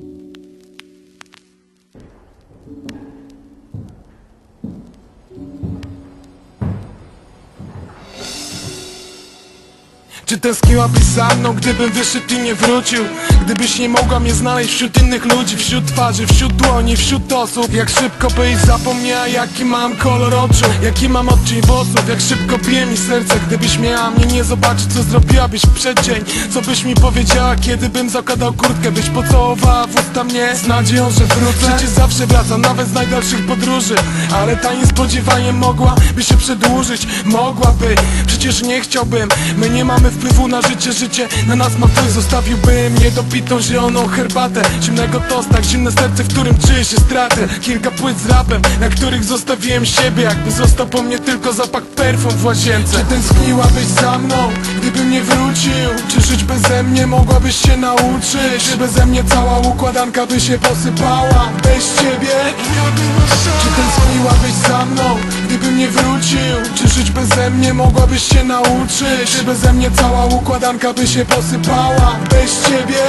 you. Czy tęskniłabyś za mną, gdybym wyszedł i nie wrócił? Gdybyś nie mogła mnie znaleźć wśród innych ludzi Wśród twarzy, wśród dłoni, wśród osób. Jak szybko byś zapomniała, jaki mam kolor oczu Jaki mam odcień włosów, jak szybko bije mi serce Gdybyś miała mnie nie zobaczyć, co zrobiłabyś w przeddzień? Co byś mi powiedziała, kiedy bym zakładał kurtkę Byś pocałowała w usta mnie? Z nadzieją, że wrócę. Przecież zawsze wracam, nawet z najdalszych podróży. Ale ta niespodziewanie mogłaby się przedłużyć. Mogłaby, przecież nie chciałbym. My nie mamy wpływu na życie, życie na nas ma wpływ Zostawiłbym niedopitą zieloną herbatę Zimnego tosta, zimne serce, w którym czuję się stratę Kilka płyt z rapem, na których zostawiłem siebie Jakby został po mnie tylko zapach perfum w łazience Czy tęskniłabyś za mną, gdybym nie wrócił? Czy żyć beze mnie mogłabyś się nauczyć? Czy beze mnie cała układanka by się posypała? Bez ciebie? Czy tęskniłabyś za mną, gdybym nie wrócił? Czy żyć beze mnie mogłabyś się nauczyć? Czy beze mnie cała układanka by się posypała? Bez ciebie?